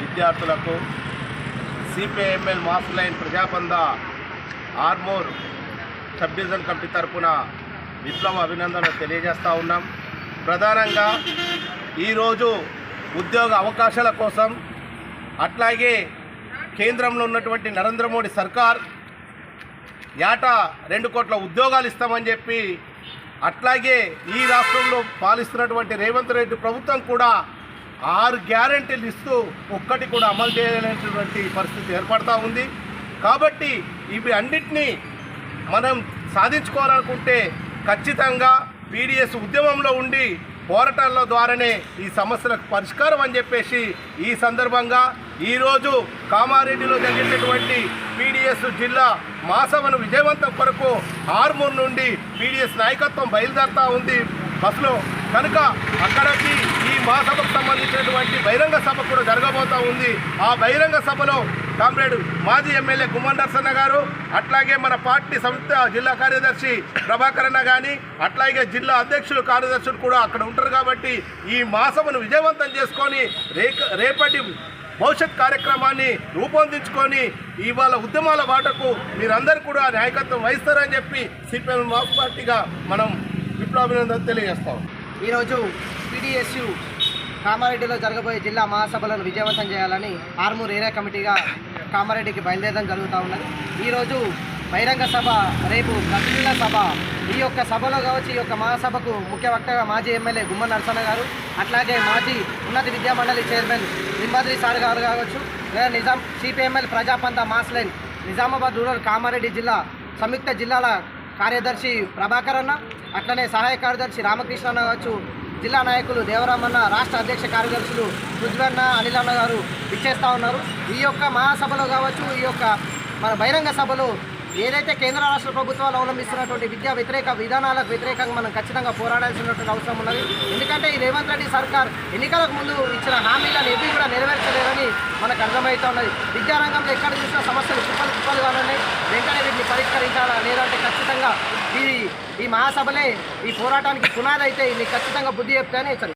విద్యార్థులకు CPIML mass line ప్రజాబంధ Armoor sub division committee తరఫున విప్లవ అభినందనలు తెలియజేస్తూ ఉన్నాం. ప్రధానంగా ఈరోజు ఉద్యోగ అవకాశాల కోసం అట్లాగే కేంద్రంలో ఉన్నటువంటి నరేంద్ర మోడీ సర్కార్ ఏటా రెండు కోట్ల ఉద్యోగాలు ఇస్తామని చెప్పి అట్లాగే ఈ రాష్ట్రంలో పాలిస్తున్నటువంటి రేవంత్ రెడ్డి ప్రభుత్వం కూడా ఆరు గ్యారెంటీలు ఇస్తూ ఒక్కటి కూడా అమలు చేయలేనటువంటి పరిస్థితి ఏర్పడతా ఉంది. కాబట్టి ఇవి అన్నిటినీ మనం సాధించుకోవాలనుకుంటే ఖచ్చితంగా పీడిఎస్ ఉద్యమంలో ఉండి పోరాటాల ద్వారానే ఈ సమస్యలకు పరిష్కారం అని చెప్పేసి ఈ సందర్భంగా ఈరోజు కామారెడ్డిలో జరిగినటువంటి పీడిఎస్ జిల్లా మాసవను విజయవంతం కొరకు ఆర్మూర్ నుండి పీడిఎస్ నాయకత్వం బయలుదేరుతూ ఉంది. బస్సులో కనుక అక్కడికి ఈ మహాసభకు సంబంధించినటువంటి బహిరంగ సభ కూడా జరగబోతూ ఉంది. ఆ బహిరంగ సభలో కామ్రేడ్ మాజీ ఎమ్మెల్యే గుమ్మన్ నరసన్న గారు అట్లాగే మన పార్టీ సంస్థ జిల్లా కార్యదర్శి ప్రభాకరన్న కానీ అట్లాగే జిల్లా అధ్యక్షులు కార్యదర్శులు కూడా అక్కడ ఉంటారు కాబట్టి ఈ మహాసభను విజయవంతం చేసుకొని రేక రేపటి భవిష్యత్ కార్యక్రమాన్ని రూపొందించుకొని ఇవాళ ఉద్యమాల బాటకు మీరందరూ కూడా నాయకత్వం వహిస్తారని చెప్పి సిపిఎం పార్టీగా మనం విప్లవాభినందన తెలియజేస్తాం. ఈరోజు పీడిఎస్యు కామారెడ్డిలో జరగబోయే జిల్లా మహాసభలను విజయవంతం చేయాలని ఆర్మూర్ ఏరియా కమిటీగా కామారెడ్డికి బయలుదేరడం జరుగుతూ ఉన్నది. ఈరోజు బహిరంగ సభ రేపు ప్రతినిధుల సభ. ఈ యొక్క సభలో కావచ్చు ఈ యొక్క మహాసభకు ముఖ్య వక్తగా మాజీ ఎమ్మెల్యే గుమ్మ నరసన్న గారు అట్లాగే మాజీ ఉన్నత విద్యామండలి చైర్మన్ లింబాద్రి సార్ గారు కావచ్చు లేదా Nizam CPIML Prajapantha mass line Nizamabad rural Kamareddy జిల్లా సంయుక్త జిల్లాల కార్యదర్శి ప్రభాకర్ అన్న అట్లనే సహాయ కార్యదర్శి రామకృష్ణ అన్న కావచ్చు జిల్లా నాయకులు దేవరామన్న రాష్ట్ర అధ్యక్ష కార్యదర్శులు రుజ్వన్న అనిల్ అన్న గారు ఇచ్చేస్తూ ఉన్నారు. ఈ యొక్క మహాసభలో కావచ్చు ఈ యొక్క మన బహిరంగ సభలో ఏదైతే కేంద్ర రాష్ట్ర ప్రభుత్వాలు అవలంబిస్తున్నటువంటి విద్యా వ్యతిరేక విధానాలకు వ్యతిరేకంగా మనం ఖచ్చితంగా పోరాడాల్సినటువంటి అవసరం ఉన్నది. ఎందుకంటే ఈ రేవంత్ రెడ్డి సర్కార్ ఎన్నికలకు ముందు ఇచ్చిన హామీలను ఏవి కూడా నెరవేర్చలేదని మనకు అర్థమవుతా ఉన్నది. విద్యారంగంలో ఎక్కడ చూసినా సమస్యలు కుప్పలు కుప్పలుగా ఉన్నాయి. వెంటనే వీటిని పరిష్కరించాలా లేదంటే ఖచ్చితంగా ఈ ఈ మహాసభలే ఈ పోరాటానికి పునాది అయితే ఇది ఖచ్చితంగా బుద్ధి చెప్తానే